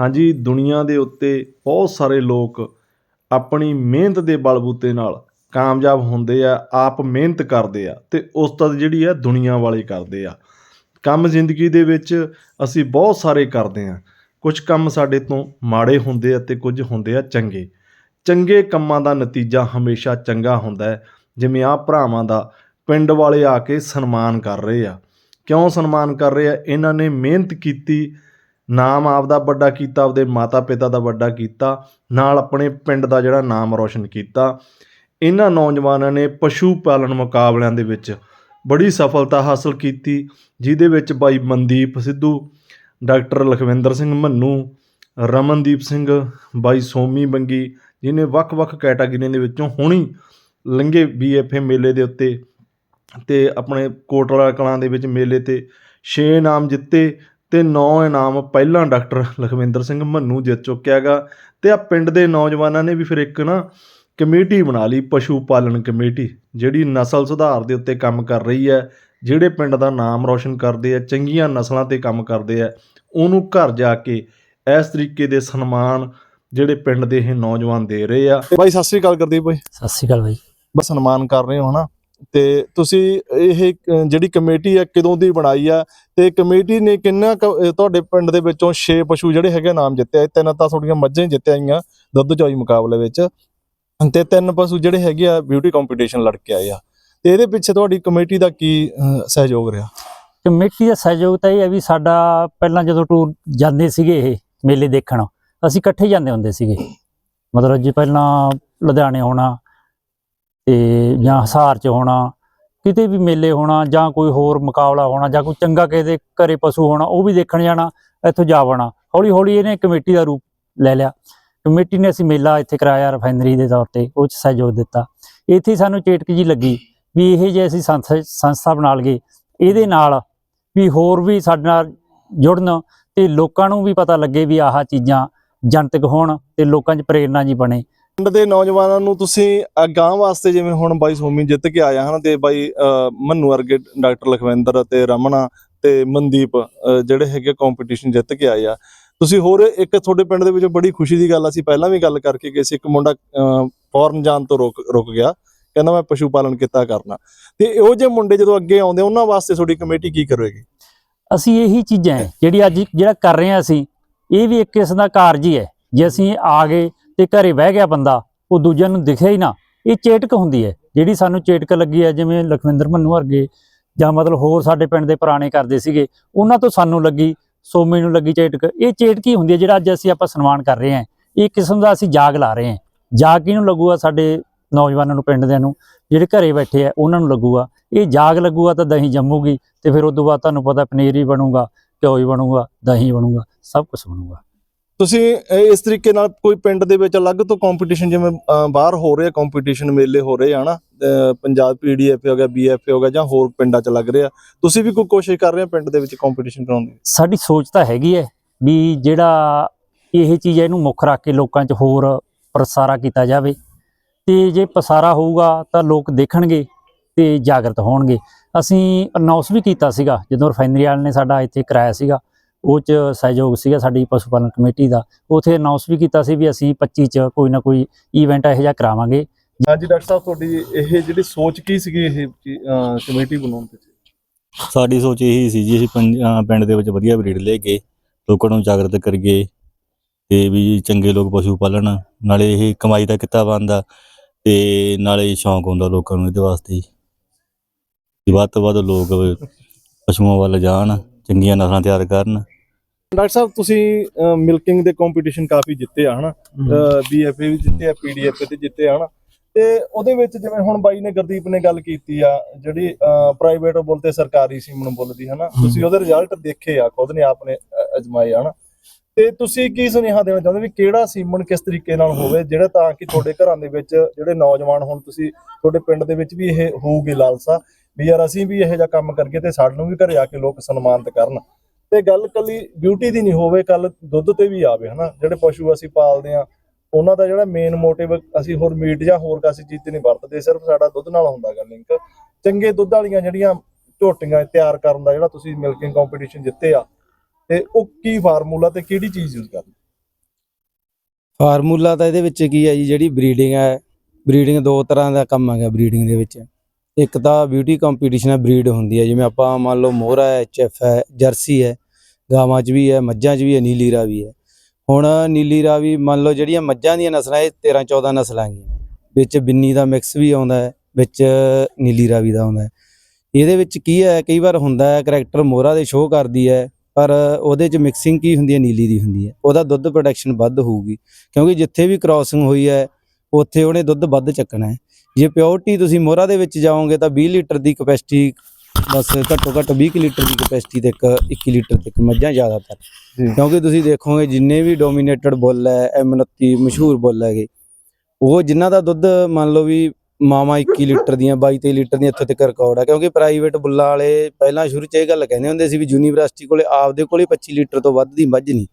ਹਾਂਜੀ, ਦੁਨੀਆ ਦੇ ਉੱਤੇ ਬਹੁਤ ਸਾਰੇ ਲੋਕ ਆਪਣੀ ਮਿਹਨਤ ਦੇ ਬਲਬੂਤੇ ਨਾਲ ਕਾਮਯਾਬ ਹੁੰਦੇ ਆ, ਆਪ ਮਿਹਨਤ ਕਰਦੇ ਆ ਤੇ ਉਸਤਤ ਜਿਹੜੀ ਆ ਦੁਨੀਆ ਵਾਲੇ ਕਰਦੇ ਆ। ਕੰਮ ਜ਼ਿੰਦਗੀ ਦੇ ਵਿੱਚ ਅਸੀਂ ਬਹੁਤ ਸਾਰੇ ਕਰਦੇ ਆ। ਕੁਝ ਕੰਮ ਸਾਡੇ ਤੋਂ ਮਾੜੇ ਹੁੰਦੇ ਆ ਤੇ ਕੁਝ ਹੁੰਦੇ ਆ ਚੰਗੇ। ਚੰਗੇ ਕੰਮਾਂ ਦਾ ਨਤੀਜਾ ਹਮੇਸ਼ਾ ਚੰਗਾ ਹੁੰਦਾ ਹੈ। ਜਿਵੇਂ ਆਹ ਭਰਾਵਾਂ ਦਾ ਪਿੰਡ ਵਾਲੇ ਆ ਕੇ ਸਨਮਾਨ ਕਰ ਰਹੇ ਆ। ਕਿਉਂ ਸਨਮਾਨ ਕਰ ਰਹੇ ਆ? ਇਹਨਾਂ ਨੇ ਮਿਹਨਤ ਕੀਤੀ ਨਾਮ ਆਪਦਾ ਵੱਡਾ ਕੀਤਾ, ਆਪਦੇ ਮਾਤਾ ਪਿਤਾ ਦਾ ਵੱਡਾ ਕੀਤਾ, ਨਾਲ ਆਪਣੇ ਪਿੰਡ ਦਾ ਜਿਹੜਾ ਨਾਮ ਰੌਸ਼ਨ ਕੀਤਾ। ਇਹਨਾਂ ਨੌਜਵਾਨਾਂ ਨੇ ਪਸ਼ੂ ਪਾਲਣ ਮੁਕਾਬਲਿਆਂ ਦੇ ਵਿੱਚ ਬੜੀ ਸਫਲਤਾ ਹਾਸਲ ਕੀਤੀ, ਜਿਹਦੇ ਵਿੱਚ ਬਾਈ ਮਨਦੀਪ ਸਿੱਧੂ, ਡਾਕਟਰ ਲਖਵਿੰਦਰ ਸਿੰਘ ਮੰਨੂ, ਰਮਨਦੀਪ ਸਿੰਘ, ਬਾਈ ਸੋਮੀ ਬੰਗੀ, ਜਿਹਨੇ ਵੱਖ-ਵੱਖ ਕੈਟਾਗਰੀਆਂ ਦੇ ਵਿੱਚੋਂ ਹੁਣੀ ਲੰਘੇ ਬੀਐਫਏ ਮੇਲੇ ਦੇ ਉੱਤੇ ਤੇ ਆਪਣੇ ਕੋਟਲਾ ਕਲਾਂ ਦੇ ਵਿੱਚ ਮੇਲੇ ਤੇ 6 ਇਨਾਮ ਜਿੱਤੇ ਤੇ 9 ਇਨਾਮ ਪਹਿਲਾਂ ਡਾਕਟਰ ਲਖਵਿੰਦਰ ਸਿੰਘ ਮੰਨੂ ਜਿੱਤ ਚੁੱਕਿਆਗਾ ਤੇ ਆ ਪਿੰਡ ਦੇ ਨੌਜਵਾਨਾਂ ਨੇ ਵੀ ਫਿਰ ਇੱਕ ਨਾ ਕਮੇਟੀ ਬਣਾ ਲਈ ਪਸ਼ੂ ਪਾਲਣ ਕਮੇਟੀ ਜਿਹੜੀ ਨਸਲ ਸੁਧਾਰ ਦੇ ਉੱਤੇ ਕੰਮ ਕਰ ਰਹੀ ਹੈ ਜਿਹੜੇ ਪਿੰਡ ਦਾ ਨਾਮ ਰੌਸ਼ਨ ਕਰਦੇ ਆ ਚੰਗੀਆਂ ਨਸਲਾਂ ਤੇ ਕੰਮ ਕਰਦੇ ਆ ਉਹਨੂੰ ਘਰ ਜਾ ਕੇ ਇਸ ਤਰੀਕੇ ਦੇ ਸਨਮਾਨ ਜਿਹੜੇ ਪਿੰਡ ਦੇ ਇਹ ਨੌਜਵਾਨ ਦੇ ਰਹੇ ਆ। ਬਾਈ ਸਤਿ ਸ੍ਰੀ ਅਕਾਲ ਗੁਰਦੀਪ ਬਾਈ। ਸਤਿ ਸ਼੍ਰੀ ਅਕਾਲ ਬਾਈ। ਬਸ ਸਨਮਾਨ ਕਰ ਰਹੇ ਹੋ ਹਨਾ? ਤੇ ਤੁਸੀਂ ਇਹ ਜਿਹੜੀ ਕਮੇਟੀ ਹੈ ਕਦੋਂ ਦੀ ਬਣਾਈ ਆ? ਤੇ ਕਮੇਟੀ ਨੇ ਕਿੰਨਾ ਕੁ, ਤੁਹਾਡੇ ਪਿੰਡ ਦੇ ਵਿੱਚੋਂ 6 ਪਸ਼ੂ ਜਿਹੜੇ ਹੈਗੇ ਨਾਮ ਜਿੱਤੇ ਆ। ਤਿੰਨ ਤਾਂ ਤੁਹਾਡੀਆਂ ਮੱਝਾਂ ਹੀ ਜਿੱਤਿਆ ਆਈਆਂ ਦੁੱਧ ਚੋਈ ਮੁਕਾਬਲੇ ਵਿੱਚ। ਤੇ ਤਿੰਨ ਪਸ਼ੂ ਜਿਹੜੇ ਹੈਗੇ ਆ ਬਿਊਟੀ ਕੰਪੀਟੀਸ਼ਨ ਲੜ ਕੇ ਆਏ ਆ। ਤੇ ਇਹਦੇ ਪਿੱਛੇ ਤੁਹਾਡੀ ਕਮੇਟੀ ਦਾ ਕੀ ਸਹਿਯੋਗ ਰਿਹਾ? ਕਮੇਟੀ ਦਾ ਸਹਿਯੋਗ ਤਾਂ ਇਹ ਹੈ ਵੀ ਸਾਡਾ ਪਹਿਲਾਂ ਜਦੋਂ ਟੂਰ ਜਾਂਦੇ ਸੀਗੇ ਇਹ ਮੇਲੇ ਦੇਖਣ ਅਸੀਂ ਇਕੱਠੇ ਜਾਂਦੇ ਹੁੰਦੇ ਸੀਗੇ। ਮਤਲਬ ਜੀ ਪਹਿਲਾਂ ਲੁਧਿਆਣੇ ਹੋਣਾ ਤੇ ਜਾਂ ਹਸਾਰ ਚ ਹੋਣਾ, ਕਿਤੇ ਵੀ ਮੇਲੇ ਹੋਣਾ ਜਾਂ ਕੋਈ ਹੋਰ ਮੁਕਾਬਲਾ ਹੋਣਾ ਜਾਂ ਕੋਈ ਚੰਗਾ ਕਿਸੇ ਦੇ ਘਰੇ ਪਸ਼ੂ ਹੋਣਾ, ਉਹ ਵੀ ਦੇਖਣ ਜਾਣਾ, ਇੱਥੋਂ ਜਾ ਵੜਨਾ। ਹੌਲੀ ਹੌਲੀ ਇਹਨੇ ਕਮੇਟੀ ਦਾ ਰੂਪ ਲੈ ਲਿਆ। ਕਮੇਟੀ ਨੇ ਅਸੀਂ ਮੇਲਾ ਇੱਥੇ ਕਰਾਇਆ ਰਿਫਾਈਨਰੀ ਦੇ ਤੌਰ ਤੇ, ਉਹ ਚ ਸਹਿਯੋਗ ਦਿੱਤਾ। ਇੱਥੇ ਸਾਨੂੰ ਚੇਟਕ ਜੀ ਲੱਗੀ ਵੀ ਇਹ ਜੇ ਅਸੀਂ ਸੰਸਥਾ ਸੰਸਥਾ ਬਣਾ ਲਈਏ ਇਹਦੇ ਨਾਲ ਵੀ ਹੋਰ ਵੀ ਸਾਡੇ ਨਾਲ ਜੁੜਨ ਤੇ ਲੋਕਾਂ ਨੂੰ ਵੀ ਪਤਾ ਲੱਗੇ ਵੀ ਆਹ ਚੀਜ਼ਾਂ ਜਨਤਕ ਹੋਣ ਤੇ ਲੋਕਾਂ 'ਚ ਪ੍ਰੇਰਣਾ ਜੀ ਬਣੇ। ਪਿੰਡ ਦੇ ਨੌਜਵਾਨਾਂ ਨੂੰ ਤੁਸੀਂ ਅਗਾਂਹ ਵਾਸਤੇ ਜਿਵੇਂ ਹੁਣ ਬਾਈ ਸੋਮੀ ਜਿੱਤ ਕੇ ਆਇਆ ਹਨ ਤੇ ਬਾਈ ਮੰਨੂ ਵਰਗੇ ਡਾਕਟਰ ਲਖਵਿੰਦਰ ਤੇ ਰਮਣਾ ਤੇ ਮਨਦੀਪ ਜਿਹੜੇ ਹੈਗੇ ਕੰਪੀਟੀਸ਼ਨ ਜਿੱਤ ਕੇ ਆਏ ਆ। ਤੁਸੀਂ ਹੋਰ ਇੱਕ ਤੁਹਾਡੇ ਪਿੰਡ ਦੇ ਵਿੱਚ ਬੜੀ ਖੁਸ਼ੀ ਦੀ ਗੱਲ ਅਸੀਂ ਪਹਿਲਾਂ ਵੀ ਗੱਲ ਕਰਕੇ ਗਏ ਸੀ, ਇੱਕ ਮੁੰਡਾ ਫੌਰਨ ਜਾਣ ਤੋਂ ਰੁਕ ਰੁਕ ਗਿਆ, ਕਹਿੰਦਾ ਮੈਂ ਪਸ਼ੂ ਪਾਲਣ ਕਿੱਤਾ ਕਰਨਾ। ਤੇ ਇਹੋ ਜਿਹੇ ਮੁੰਡੇ ਜਦੋਂ ਅੱਗੇ ਆਉਂਦੇ, ਉਹਨਾਂ ਵਾਸਤੇ ਤੁਹਾਡੀ ਕਮੇਟੀ ਕੀ ਕਰੇਗੀ? ਅਸੀਂ ਇਹੀ ਚੀਜ਼ਾਂ ਹੈ, ਜਿਹੜੀ ਅੱਜ ਜਿਹੜਾ ਕਰ ਰਹੇ ਹਾਂ ਅਸੀਂ, ਇਹ ਵੀ ਇੱਕ ਕਿਸਮ ਦਾ ਕਾਰਜ ਹੀ ਹੈ, ਜੇ ਅਸੀਂ ਆ ਗਏ ਤੇ ਘਰੇ ਬਹਿ ਗਿਆ ਬੰਦਾ, ਉਹ ਦੂਜਿਆਂ ਨੂੰ ਦਿਖਿਆ ਹੀ ਨਾ। ਇਹ ਚੇਟਕ ਹੁੰਦੀ ਹੈ, ਜਿਹੜੀ ਸਾਨੂੰ ਚੇਟਕ ਲੱਗੀ ਹੈ, ਜਿਵੇਂ ਲਖਵਿੰਦਰ ਮੰਨੂ ਵਰਗੇ ਜਾਂ ਮਤਲਬ ਹੋਰ ਸਾਡੇ ਪਿੰਡ ਦੇ ਪੁਰਾਣੇ ਕਰਦੇ ਸੀਗੇ, ਉਹਨਾਂ ਤੋਂ ਸਾਨੂੰ ਲੱਗੀ, ਸੋਮੇ ਨੂੰ ਲੱਗੀ ਚੇਟਕ। ਇਹ ਚੇਟਕ ਹੀ ਹੁੰਦੀ ਹੈ, ਜਿਹੜਾ ਅੱਜ ਅਸੀਂ ਆਪਾਂ ਸਨਮਾਨ ਕਰ ਰਹੇ ਹਾਂ। ਇਹ ਕਿਸਮ ਦਾ ਅਸੀਂ ਜਾਗ ਲਾ ਰਹੇ ਹਾਂ। ਜਾਗ ਕਿਹਨੂੰ ਲੱਗੂਗਾ ਸਾਡੇ ਨੌਜਵਾਨਾਂ ਨੂੰ ਪਿੰਡ ਦਿਆਂ ਨੂੰ? ਜਿਹੜੇ ਘਰੇ ਬੈਠੇ ਆ, ਉਹਨਾਂ ਨੂੰ ਲੱਗੂਗਾ। ਇਹ ਜਾਗ ਲੱਗੂਗਾ ਤਾਂ ਦਹੀਂ ਜੰਮੂਗੀ ਤੇ ਫਿਰ ਉਸ ਤੋਂ ਬਾਅਦ ਤੁਹਾਨੂੰ ਪਤਾ ਪਨੀਰ ਹੀ ਬਣੂਗਾ, ਘਿਓ ਹੀ ਬਣੂਗਾ, ਦਹੀਂ ਬਣੂਗਾ, ਸਭ ਕੁਝ ਬਣੂਗਾ। ਤੁਸੀਂ ਇਸ ਤਰੀਕੇ ਨਾਲ ਕੋਈ ਪਿੰਡ ਦੇ ਵਿੱਚ ਅਲੱਗ ਤੋਂ ਕੰਪੀਟੀਸ਼ਨ ਜਿਵੇਂ ਬਾਹਰ ਹੋ ਰਹੇ ਕੰਪੀਟੀਸ਼ਨ ਮੇਲੇ ਹੋ ਰਹੇ ਆ ਪੰਜਾਬ ਪੀਡੀਐਫ ਹੋ ਗਿਆ ਬੀਐਫ ਹੋ ਗਿਆ ਜਾਂ ਹੋਰ ਪਿੰਡਾਂ 'ਚ ਲੱਗ ਰਿਹਾ, ਤੁਸੀਂ ਵੀ ਕੋਈ ਕੋਸ਼ਿਸ਼ ਕਰ ਰਹੇ ਹੋ ਪਿੰਡ ਦੇ ਵਿੱਚ ਕੰਪੀਟੀਸ਼ਨ ਕਰਾਉਣ ਦੀ? ਸਾਡੀ ਸੋਚ ਤਾਂ ਹੈਗੀ ਹੈ ਵੀ ਜਿਹੜਾ ਇਹ ਚੀਜ਼ ਹੈ ਇਹਨੂੰ ਮੁੱਖ ਰੱਖ ਕੇ ਲੋਕਾਂ 'ਚ ਹੋਰ ਪ੍ਰਸਾਰਾ ਕੀਤਾ ਜਾਵੇ। ਤੇ ਜੇ ਪਸਾਰਾ ਹੋਊਗਾ ਤਾਂ ਲੋਕ ਦੇਖਣਗੇ ਤੇ ਜਾਗਰਤ ਹੋਣਗੇ। ਅਸੀਂ ਅਨਾਉਂਸ ਵੀ ਕੀਤਾ ਸੀਗਾ, ਜਦੋਂ ਰਿਫਾਈਨਰੀ ਵਾਲੇ ਨੇ ਸਾਡਾ ਇੱਥੇ ਕਰਾਇਆ ਸੀਗਾ ਉਹ ਚ ਸਹਿਯੋਗ ਸੀਗਾ ਸਾਡੀ ਪਸ਼ੂ ਪਾਲਣ ਕਮੇਟੀ ਦਾ। ਉਥੇ ਅਨਾਉਂਸ ਵੀ ਕੀਤਾ ਸੀ ਵੀ ਅਸੀਂ 25 ਚ ਕੋਈ ਨਾ ਕੋਈ ਇਵੈਂਟ ਇਹੋ ਜਿਹਾ ਕਰਾਵਾਂਗੇ। ਹਾਂਜੀ ਡਾਕਟਰ ਸਾਹਿਬ ਤੁਹਾਡੀ ਇਹ ਜਿਹੜੀ ਸੋਚ ਕੀ ਸੀਗੀ ਇਹ ਕਮੇਟੀ ਬਣਾਉਣ ਤੇ ਸਾਡੀ ਸੋਚ ਇਹੀ ਸੀ ਜੀ ਅਸੀਂ ਪਿੰਡ ਦੇ ਵਿੱਚ ਵਧੀਆ ਬਰੀਡ ਲੈ ਕੇ ਲੋਕਾਂ ਨੂੰ ਜਾਗਰਤ ਕਰੀਏ ਤੇ ਵੀ ਚੰਗੇ ਲੋਕ ਪਸ਼ੂ ਪਾਲਣ। ਨਾਲੇ ਇਹ ਕਮਾਈ ਦਾ ਕਿੱਤਾ ਬਣਦਾ ਤੇ ਨਾਲੇ ਸ਼ੌਂਕ ਹੁੰਦਾ ਲੋਕਾਂ ਨੂੰ ਇਹਦੇ ਵਾਸਤੇ। ਜੀ ਵੱਧ ਤੋਂ ਵੱਧ ਲੋਕ ਪਸ਼ੂਆਂ ਵੱਲ ਜਾਣ ਚੰਗੀਆਂ ਨਸਲਾਂ ਤਿਆਰ ਕਰਨ। ਡਾਕਟਰ ਸਾਹਿਬ ਤੁਸੀਂ ਮਿਲਕਿੰਗ ਦੇ ਕੰਪੀਟੀਸ਼ਨ ਕਾਫੀ ਜਿੱਤੇ ਆ ਹਨਾ? ਬੀਐਫਏ ਵੀ ਜਿੱਤੇ ਆ ਪੀਡੀਐਫ ਤੇ ਜਿੱਤੇ ਆ ਹਨਾ? ਤੇ ਉਹਦੇ ਵਿੱਚ ਜਿਵੇਂ ਹੁਣ ਬਾਈ ਨੇ ਗੁਰਦੀਪ ਨੇ ਗੱਲ ਕੀਤੀ ਆ ਜਿਹੜੀ ਪ੍ਰਾਈਵੇਟ ਬੁੱਲ ਤੇ ਸਰਕਾਰੀ ਸੀਮਨ ਬੁੱਲ ਦੀ ਹਨਾ? ਤੁਸੀਂ ਉਹਦੇ ਰਿਜ਼ਲਟ ਦੇਖੇ ਆ ਖੁਦ ਨੇ ਆਪਨੇ ਅਜਮਾਏ ਆ ਹਨਾ? ਤੇ ਤੁਸੀਂ ਕੀ ਸੁਨੇਹਾ ਦੇਣਾ ਚਾਹੁੰਦੇ ਵੀ ਕਿਹੜਾ ਸੀਮਨ ਕਿਸ ਤਰੀਕੇ ਨਾਲ ਹੋਵੇ ਜਿਹੜਾ ਤਾਂ ਕਿ ਤੁਹਾਡੇ ਘਰਾਂ ਦੇ ਵਿੱਚ ਜਿਹੜੇ ਨੌਜਵਾਨ ਹੁਣ ਤੁਸੀਂ ਤੁਹਾਡੇ ਪਿੰਡ ਦੇ ਵਿੱਚ ਵੀ ਇਹ ਹੋਊਗੀ ਲਾਲਸਾ ਵੀ ਯਾਰ ਅਸੀਂ ਵੀ ਇਹੋ ਜਿਹਾ ਕੰਮ ਕਰੀਏ ਤੇ ਸਾਨੂੰ ਵੀ ਘਰੇ ਆ ਕੇ ਲੋਕ ਸਨਮਾਨਿਤ ਕਰਨ। ਤੇ ਗੱਲ ਕੱਲੀ ਬਿਊਟੀ ਦੀ ਨਹੀਂ ਹੋਵੇ, ਕੱਲ ਦੁੱਧ ਤੇ ਵੀ ਆਵੇ, ਹਨਾ? ਜਿਹੜੇ ਪਸ਼ੂ ਅਸੀਂ ਪਾਲਦੇ ਆ ਉਹਨਾਂ ਦਾ ਜਿਹੜਾ ਮੇਨ ਮੋਟਿਵ ਅਸੀਂ ਹੋਰ ਮੀਟ ਜਾਂ ਹੋਰ ਕਾਸੀ ਚੀਜ਼ ਤੇ ਨਹੀਂ ਵਰਤਦੇ, ਸਿਰਫ ਸਾਡਾ ਦੁੱਧ ਨਾਲ ਹੁੰਦਾ ਗਾ ਲਿੰਕ ਚੰਗੇ ਦੁੱਧ ਵਾਲੀਆਂ ਜਿਹੜੀਆਂ ਝੋਟੀਆਂ ਤਿਆਰ ਕਰਨ ਦਾ ਜਿਹੜਾ ਤੁਸੀਂ ਮਿਲਕਿੰਗ ਕੰਪੀਟੀਸ਼ਨ ਜਿੱਤੇ ਆ, ਤੇ ਉਹ ਕੀ ਫਾਰਮੂਲਾ ਤੇ ਕਿਹੜੀ ਚੀਜ਼ ਯੂਜ਼ ਕਰਦੇ ਫਾਰਮੂਲਾ ਤਾਂ ਇਹਦੇ ਵਿੱਚ ਕੀ ਹੈ ਜੀ, ਜਿਹੜੀ ਬਰੀਡਿੰਗ ਹੈ ਬਰੀਡਿੰਗ ਦੋ ਤਰ੍ਹਾਂ ਦਾ ਕੰਮ ਹੈਗਾ ਬਰੀਡਿੰਗ ਦੇ ਵਿੱਚ। ਇੱਕ ਤਾਂ ਬਿਊਟੀ ਕੰਪੀਟੀਸ਼ਨ ਹੈ ਬਰੀਡ ਹੁੰਦੀ ਹੈ ਜਿਵੇਂ ਆਪਾਂ ਮੰਨ ਲਓ ਮੋਹਰਾ ਹੈ ਐਚਐਫ ਹੈ, ਜਰਸੀ ਹੈ ਗਾਵਾਂ 'ਚ ਵੀ ਹੈ, ਮੱਝਾਂ 'ਚ ਵੀ ਹੈ, ਨੀਲੀ ਰਾਵੀ ਹੈ। ਹੁਣ ਨੀਲੀ ਰਾਵੀ ਮੰਨ ਲਓ ਜਿਹੜੀਆਂ ਮੱਝਾਂ ਦੀਆਂ ਨਸਲਾਂ, ਇਹ 13 14 ਨਸਲਾਂ ਹੈਗੀਆਂ। ਵਿੱਚ ਬਿੰਨੀ ਦਾ ਮਿਕਸ ਵੀ ਆਉਂਦਾ ਹੈ, ਵਿੱਚ ਨੀਲੀ ਰਾਵੀ ਦਾ ਆਉਂਦਾ ਹੈ। ਇਹਦੇ ਵਿੱਚ ਕੀ ਹੈ, ਕਈ ਵਾਰ ਹੁੰਦਾ ਹੈ ਕਰੈਕਟਰ ਮੋਹਰਾ ਦੇ ਸ਼ੋਅ ਕਰਦੀ ਹੈ, ਪਰ ਉਹਦੇ 'ਚ ਮਿਕਸਿੰਗ ਕੀ ਹੁੰਦੀ ਹੈ, ਨੀਲੀ ਦੀ ਹੁੰਦੀ ਹੈ। ਉਹਦਾ ਦੁੱਧ ਪ੍ਰੋਡਕਸ਼ਨ ਵੱਧ ਹੋਊਗੀ, ਕਿਉਂਕਿ ਜਿੱਥੇ ਵੀ ਕ੍ਰਾਸਿੰਗ ਹੋਈ ਹੈ, ਉੱਥੇ ਉਹਨੇ ਦੁੱਧ ਵੱਧ ਚੱਕਣਾ ਹੈ। ਜੇ ਪਿਓਰਟੀ ਤੁਸੀਂ ਮੋਹਰਾ ਦੇ ਵਿੱਚ ਜਾਓਗੇ ਤਾਂ 20 ਲੀਟਰ ਦੀ ਕਪੈਸਿਟੀ ਬਸ ਘੱਟੋ ਘੱਟ 20 ਕੁ ਲੀਟਰ ਦੀ ਕਪੈਸਿਟੀ ਤੇ ਇੱਕ 21 ਲੀਟਰ ਤੱਕ ਮੱਝਾਂ ਜ਼ਿਆਦਾਤਰ। ਕਿਉਂਕਿ ਤੁਸੀਂ ਦੇਖੋਗੇ ਜਿੰਨੇ ਵੀ ਡੋਮੀਨੇਟਡ ਬੁੱਲ ਹੈ M29 ਮਸ਼ਹੂਰ ਬੁੱਲ ਹੈਗੇ ਉਹ ਜਿਨ੍ਹਾਂ ਦਾ ਦੁੱਧ ਮੰਨ ਲਓ ਵੀ ਮਾਵਾ 21 ਲੀਟਰ ਦੀਆਂ 22 23 ਲੀਟਰ ਦੀਆਂ ਇੱਥੋਂ ਤੱਕ ਰਿਕਾਰਡ ਹੈ ਕਿਉਂਕਿ ਪ੍ਰਾਈਵੇਟ ਬੁੱਲਾਂ ਵਾਲੇ ਪਹਿਲਾਂ ਸ਼ੁਰੂ 'ਚ ਇਹ ਗੱਲ ਕਹਿੰਦੇ ਹੁੰਦੇ ਸੀ ਵੀ ਯੂਨੀਵਰਸਿਟੀ ਕੋਲੇ ਆਪਦੇ ਕੋਲੇ 25 ਲੀਟਰ ਤੋਂ ਵੱਧ ਦੀ ਮੱਝ ਨਹੀਂ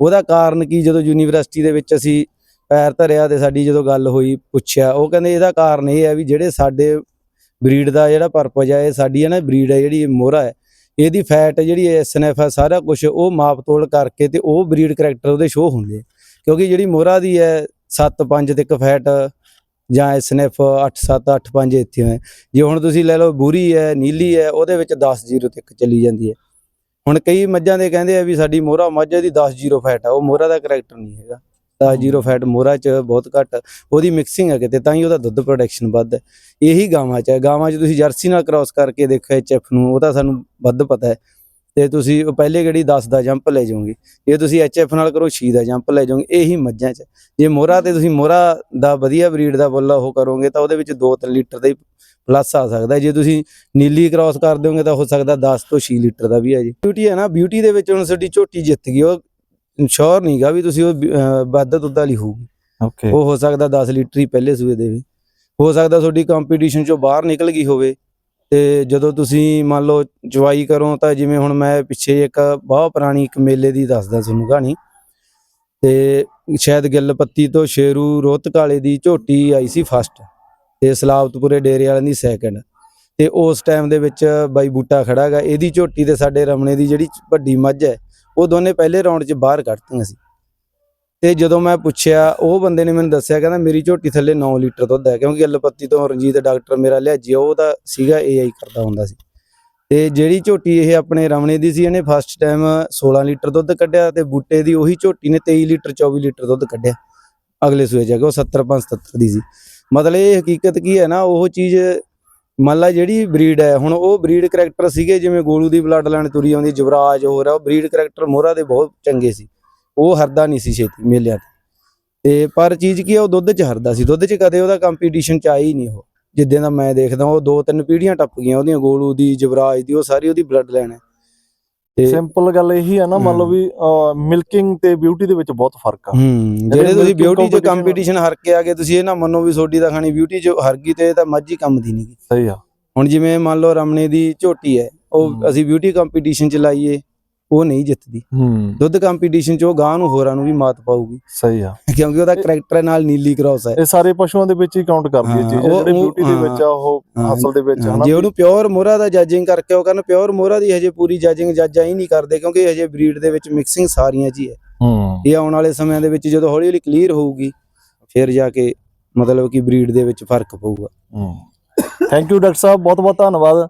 ਉਹਦਾ ਕਾਰਨ ਕੀ ਜਦੋਂ ਯੂਨੀਵਰਸਿਟੀ ਦੇ ਵਿੱਚ ਅਸੀਂ ਪੈਰ ਧਰਿਆ ਤੇ ਸਾਡੀ ਜਦੋਂ ਗੱਲ ਹੋਈ ਪੁੱਛਿਆ ਉਹ ਕਹਿੰਦੇ ਇਹਦਾ ਕਾਰਨ ਇਹ ਹੈ ਵੀ ਜਿਹੜੇ ਸਾਡੇ ਬਰੀਡ ਦਾ ਜਿਹੜਾ ਪਰਪਸ ਹੈ ਇਹ ਸਾਡੀ ਹੈ ਨਾ ਬਰੀਡ ਹੈ ਜਿਹੜੀ ਮੋਹਰਾ ਹੈ, ਇਹਦੀ ਫੈਟ ਜਿਹੜੀ ਐਸਐਨਐਫ ਹੈ ਸਾਰਾ ਕੁਝ ਉਹ ਮਾਪ ਤੋਲ ਕਰਕੇ ਤੇ ਉਹ ਬਰੀਡ ਕਰੈਕਟਰ ਉਹਦੇ ਸ਼ੋਅ ਹੁੰਦੇ ਕਿਉਂਕਿ ਜਿਹੜੀ ਮੋਹਰਾ ਦੀ ਹੈ 7 5 ਤੱਕ ਫੈਟ ਜਾਂ ਐਸਐਨਐਫ 8 7 8 5 ਇੱਥੇ ਹੈ ਜੇ ਹੁਣ ਤੁਸੀਂ ਲੈ ਲਓ ਬੂਰੀ ਹੈ, ਨੀਲੀ ਹੈ, ਉਹਦੇ ਵਿੱਚ 10 ਜ਼ੀਰੋ ਤੱਕ ਚਲੀ ਜਾਂਦੀ ਹੈ। ਹੁਣ ਕਈ ਮੱਝਾਂ ਦੇ ਕਹਿੰਦੇ ਆ ਵੀ ਸਾਡੀ ਮੋਹਰਾ ਮੱਝ ਦੀ 10 ਜ਼ੀਰੋ ਫੈਟ ਆ, ਉਹ ਮੋਹਰਾ ਦਾ ਕਰੈਕਟਰ ਨਹੀਂ ਹੈਗਾ। 10 ਜ਼ੀਰੋ ਫੈਟ ਮੋਹਰਾ ਚ ਬਹੁਤ ਘੱਟ ਉਹਦੀ ਮਿਕਸਿੰਗ ਹੈ ਕਿਤੇ ਤਾਂ ਹੀ ਉਹਦਾ ਦੁੱਧ ਪ੍ਰੋਡਕਸ਼ਨ ਵੱਧ। ਹੈ ਇਹੀ ਗਾਵਾਂ ਚ ਹੈ ਗਾਵਾਂ ਚ ਤੁਸੀਂ ਜਰਸੀ ਨਾਲ ਕ੍ਰਾਸ ਕਰਕੇ ਦੇਖੋ ਐਚਐਫ ਨੂੰ ਉਹ ਤਾਂ ਸਾਨੂੰ ਵੱਧ ਪਤਾ ਹੈ। ਤੇ ਤੁਸੀਂ ਉਹ ਪਹਿਲੇ ਕਿਹੜੀ 10 ਦਾ ਜੰਪ ਲੈ ਜਾਓਗੇ ਜੇ ਤੁਸੀਂ ਐਚਐਫ ਨਾਲ ਕਰੋ 6 ਦਾ ਜੰਪ ਲੈ ਜਾਓਗੇ ਇਹੀ ਮੱਝਾਂ ਚ। ਜੇ ਮੋਹਰਾ ਤੇ ਤੁਸੀਂ ਮੋਹਰਾ ਦਾ ਵਧੀਆ ਬਰੀਡ ਦਾ ਬੁੱਲ ਉਹ ਕਰੋਗੇ ਤਾਂ ਉਹਦੇ ਵਿੱਚ 2-3 ਲੀਟਰ ਦਾ ਹੀ ਪਲੱਸ ਆ ਸਕਦਾ। ਜੇ ਤੁਸੀਂ ਨੀਲੀ ਕ੍ਰਾਸ ਕਰ ਦਿਓਗੇ ਤਾਂ ਹੋ ਸਕਦਾ 10 ਤੋਂ 6 ਲੀਟਰ ਦਾ ਵੀ ਹੈ ਜੀ। ਬਿਊਟੀ ਹੈ ਨਾ ਬਿਊਟੀ ਦੇ ਵਿੱਚ ਹੁਣ ਸਾਡੀ ਝੋਟੀ ਜਿੱਤ ਗਈ ਉਹ ਸ਼ੋਰ ਨਹੀਂਗਾ ਵੀ ਤੁਸੀਂ ਉਹ ਵੱਧ ਦੁੱਧ ਵਾਲੀ ਹੋਊਗੀ। ਓਕੇ ਉਹ ਹੋ ਸਕਦਾ 10 ਲੀਟਰ ਹੀ ਪਹਿਲੇ ਸੂਏ ਦੇਵੇ ਹੋ ਸਕਦਾ ਤੁਹਾਡੀ ਕੰਪੀਟੀਸ਼ਨ ਚੋਂ ਬਾਹਰ ਨਿਕਲ ਗਈ ਹੋਵੇ ਤੇ ਜਦੋਂ ਤੁਸੀਂ ਮੰਨ ਲਓ ਚਵਾਈ ਕਰੋ ਤਾਂ ਜਿਵੇਂ ਹੁਣ ਮੈਂ ਪਿੱਛੇ ਇੱਕ ਬਹੁਤ ਪੁਰਾਣੀ ਇੱਕ ਮੇਲੇ ਦੀ ਦੱਸਦਾ ਤੁਹਾਨੂੰ ਕਹਾਣੀ। ਤੇ ਸ਼ਾਇਦ ਗਿੱਲ ਪੱਤੀ ਤੋਂ ਸ਼ੇਰੂ ਰੋਹਤਕ ਵਾਲੇ ਦੀ ਝੋਟੀ ਆਈ ਸੀ ਫਸਟ ਤੇ ਸਲਾਬਤਪੁਰੇ ਡੇਰੇ ਵਾਲਿਆਂ ਦੀ ਸੈਕੰਡ ਤੇ ਉਸ ਟਾਈਮ ਦੇ ਵਿੱਚ ਬਾਈ ਬੂਟਾ ਖੜਾ ਹੈਗਾ ਇਹਦੀ ਝੋਟੀ ਤੇ ਸਾਡੇ ਰਮਣੇ ਦੀ ਜਿਹੜੀ ਵੱਡੀ ਮੱਝ ਹੈ ਉਹ ਦੋਨੇ ਪਹਿਲੇ ਰਾਉਂਡ 'ਚ ਬਾਹਰ ਕੱਢਤੀਆਂ ਸੀ। ਤੇ ਜਦੋਂ ਮੈਂ ਪੁੱਛਿਆ, ਉਹ ਬੰਦੇ ਨੇ ਮੈਨੂੰ ਦੱਸਿਆ, ਕਹਿੰਦਾ ਮੇਰੀ ਝੋਟੀ ਥੱਲੇ 9 ਲੀਟਰ ਦੁੱਧ ਹੈ, ਕਿਉਂਕਿ ਗੱਲਪੱਤੀ ਤੋਂ ਰਣਜੀਤ ਡਾਕਟਰ ਮੇਰਾ ਲਿਆਜੀ, ਉਹ ਤਾਂ ਸੀਗਾ ਏਆਈ ਕਰਦਾ ਹੁੰਦਾ ਸੀ। ਤੇ ਜਿਹੜੀ ਝੋਟੀ ਇਹ ਆਪਣੇ ਰਮਣੇ ਦੀ ਸੀ, ਇਹਨੇ ਫਸਟ ਟਾਈਮ 16 ਲੀਟਰ ਦੁੱਧ ਕੱਢਿਆ ਤੇ ਬੂਟੇ ਦੀ ਉਹੀ ਝੋਟੀ ਨੇ 23 ਲੀਟਰ 24 ਲੀਟਰ ਦੁੱਧ ਕੱਢਿਆ। ਅਗਲੇ ਸੂਏ ਜਾ ਕੇ ਉਹ 70 77 ਦੀ ਸੀ। ਮਤਲਬ ਇਹ ਹਕੀਕਤ ਕੀ ਹੈ ਨਾ, ਉਹ ਚੀਜ਼ ਮੰਨ ਲਾ ਜਿਹੜੀ ਬਰੀਡ ਹੈ, ਹੁਣ ਉਹ ਬਰੀਡ ਕਰੈਕਟਰ ਸੀਗੇ ਜਿਵੇਂ ਗੋਲੂ ਦੀ ਬਲੱਡ ਲਾਈਨ ਤੁਰੀ ਆਉਂਦੀ ਜਵਰਾਜ ਹੋਰ ਰਿਹਾ ਉਹ ਬਰੀਡ ਕਰੈਕਟਰ ਮੋਹਰਾ ਦੇ ਬਹੁਤ ਚੰਗੇ ਸੀ। ਉਹ ਹਰਦਾ ਨਹੀਂ ਸੀ ਛੇਤੀ ਮੇਲਿਆਂ ਤੇ। ਤੇ ਪਰ ਚੀਜ਼ ਕੀ ਆ, ਉਹ ਦੁੱਧ 'ਚ ਹਰਦਾ ਸੀ। ਦੁੱਧ 'ਚ ਕਦੇ ਉਹਦਾ ਕੰਪੀਟੀਸ਼ਨ 'ਚ ਆਈ ਨਹੀਂ ਉਹ। ਜਿੱਦਾਂ ਦਾ ਮੈਂ ਦੇਖਦਾ, ਉਹ ਦੋ ਤਿੰਨ ਪੀੜ੍ਹੀਆਂ ਟੱਪ ਗਈਆਂ, ਉਹਦੀਆਂ ਗੋਲੂ ਦੀ ਜਵਰਾਜ ਦੀ, ਉਹ ਸਾਰੀ ਉਹਦੀ ਬਲੱਡ ਲਾਈਨ ਹੈ। ਸਿੰਪਲ ਗੱਲ ਇਹੀ ਆ ਨਾ ਮੰਨ ਲਓ। ਵੀ ਮਿਲਕਿੰਗ ਤੇ ਬਿਊਟੀ ਦੇ ਵਿੱਚ ਬਹੁਤ ਫ਼ਰਕ ਆ ਜਿਹੜੇ ਤੁਸੀਂ ਬਿਊਟੀ 'ਚ ਕੰਪੀਟੀਸ਼ਨ ਹਾਰ ਕੇ ਆ ਗਏ ਤੁਸੀਂ ਇਹ ਨਾ ਮੰਨੋ ਵੀ ਸੋਡੀ ਦਾ ਖਾਣੀ ਬਿਊਟੀ 'ਚ ਹਾਰ ਗਈ ਤੇ ਇਹ ਤਾਂ ਮੱਝ ਕੰਮ ਦੀ ਨਹੀਂ। ਸਹੀ ਆ ਹੁਣ ਜਿਵੇਂ ਮੰਨ ਲਓ ਰਮਣੇ ਦੀ ਝੋਟੀ ਹੂੰ। ਉਹ ਅਸੀਂ ਬਿਊਟੀ ਕੰਪੀਟੀਸ਼ਨ 'ਚ ਲਾਈਏ ਉਹ ਨਹੀਂ ਜਿੱਤਦੀ। ਹੂੰ। ਦੁੱਧ ਕੰਪੀਟੀਸ਼ਨ 'ਚ ਉਹ ਗਾਂ ਨੂੰ ਹੋਰਾਂ ਨੂੰ ਵੀ ਮਾਤ ਪਾਊਗੀ। ਸਹੀ ਆ। ਕਿਉਂਕਿ ਉਹਦਾ ਕਰੈਕਟਰ ਨਾਲ ਨੀਲੀ ਕ੍ਰਾਸ ਹੈ। ਇਹ ਸਾਰੇ ਪਸ਼ੂਆਂ ਦੇ ਵਿੱਚ ਹੀ ਕਾਊਂਟ ਕਰਦੀ ਹੈ ਹਾਂ, ਚੀਜ਼ ਜਿਹੜੇ ਬਿਊਟੀ ਦੇ ਵਿੱਚ ਆ ਉਹ ਹਾਂ, ਅਸਲ ਦੇ ਵਿੱਚ ਹਾਂ, ਹਨਾ? ਜੇ ਉਹਨੂੰ ਪਿਓਰ ਮੋਹਰਾ ਦਾ ਜੱਜਿੰਗ ਕਰਕੇ ਉਹ ਕਰਨ ਪਿਓਰ ਮੋਹਰਾ ਦੀ ਹਜੇ ਪੂਰੀ ਜੱਜਿੰਗ ਜੱਜ ਹੀ ਨਹੀਂ ਕਰਦੇ ਕਿਉਂਕਿ ਹਜੇ ਬਰੀਡ ਦੇ ਵਿੱਚ ਮਿਕਸਿੰਗ ਸਾਰੀਆਂ ਜੀ ਹੈ ਹੂੰ। ਇਹ ਆਉਣ ਵਾਲੇ ਸਮਿਆਂ ਦੇ ਵਿੱਚ ਜਦੋਂ ਹੌਲੀ ਹੌਲੀ ਕਲੀਅਰ ਹੋਊਗੀ ਫਿਰ ਜਾ ਕੇ ਮਤਲਬ ਕਿ ਬਰੀਡ ਦੇ ਵਿੱਚ ਫ਼ਰਕ ਪਊਗਾ। ਥੈਂਕ ਯੂ ਡਾਕਟਰ ਸਾਹਿਬ। ਬਹੁਤ ਬਹੁਤ ਧੰਨਵਾਦ।